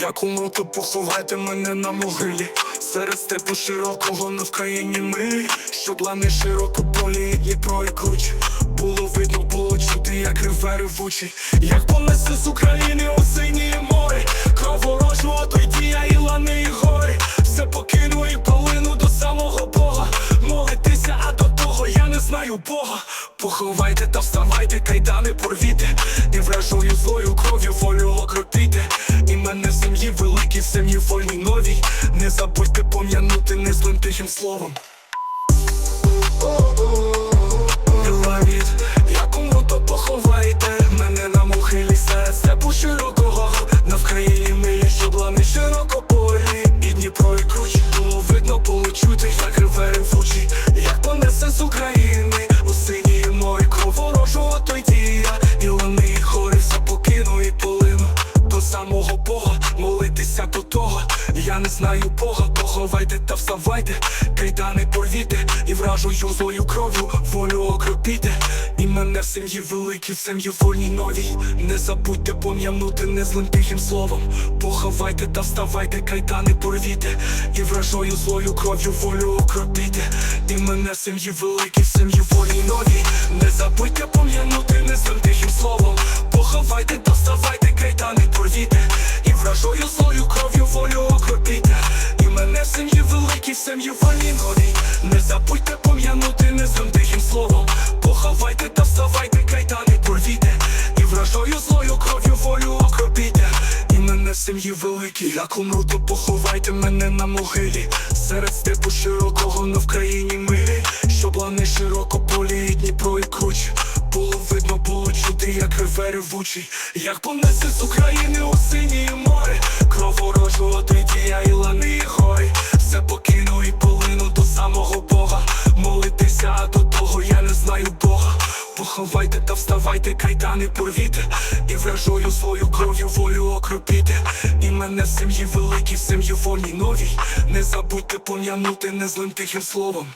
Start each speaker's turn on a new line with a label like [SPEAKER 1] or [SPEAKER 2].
[SPEAKER 1] Як умру, то поховайте мене на могилі? Серед степу широкого на Вкраїні милі. Щоб лани широко полі і круч. Було видно, було чути, як реве ревучий Як понесе з України у синє море Кров ворожу, отойді я і лани і гори. Все покину і полину до самого Бога. Молитися, а до того я не знаю Бога. Поховайте та вставайте, кайдани порвіте. І вражою злою кров'ю незлим словом. Лавіт, Я не знаю Бога, поховайте та вставайте. Кайдани порвіте і вражою злою кров'ю. Волю окропіте. І мене в сім'ї великій, в сім'ї вольній новій Не забудьте пом'янути незлим тихим словом. Поховайте та вставайте, кайдани порвіте. І вражою злою кров'ю волю окропіте. І мене в сім'ї великій, в сім'ї вольній новій Не забудьте пом'янути незлим тихим словом. Поховайте та вставайте, кайдани порвіте. І вражою злою великій, в сім'ї Не забудьте пом'янути незлим тихим словом. Поховайте та вставайте, кайдани порвіте І вражою злою кров'ю волю окропіте. І мене в сім'ї великій, як умру, то поховайте мене на могилі. Серед степу широкого на Вкраїні милі. Щоб широко полі і Дніпро і круч. Було видно, було чути, як реве ревучий. Як понесе з України у синє море. Кров ворожого дія і лани знаю Бог. Поховайте та вставайте, кайдани порвіте І вражою свою кров'ю волю окропіте І мене сім'ї великі, сім'ї вольні новій Не забудьте пом'янути незлим тихим словом.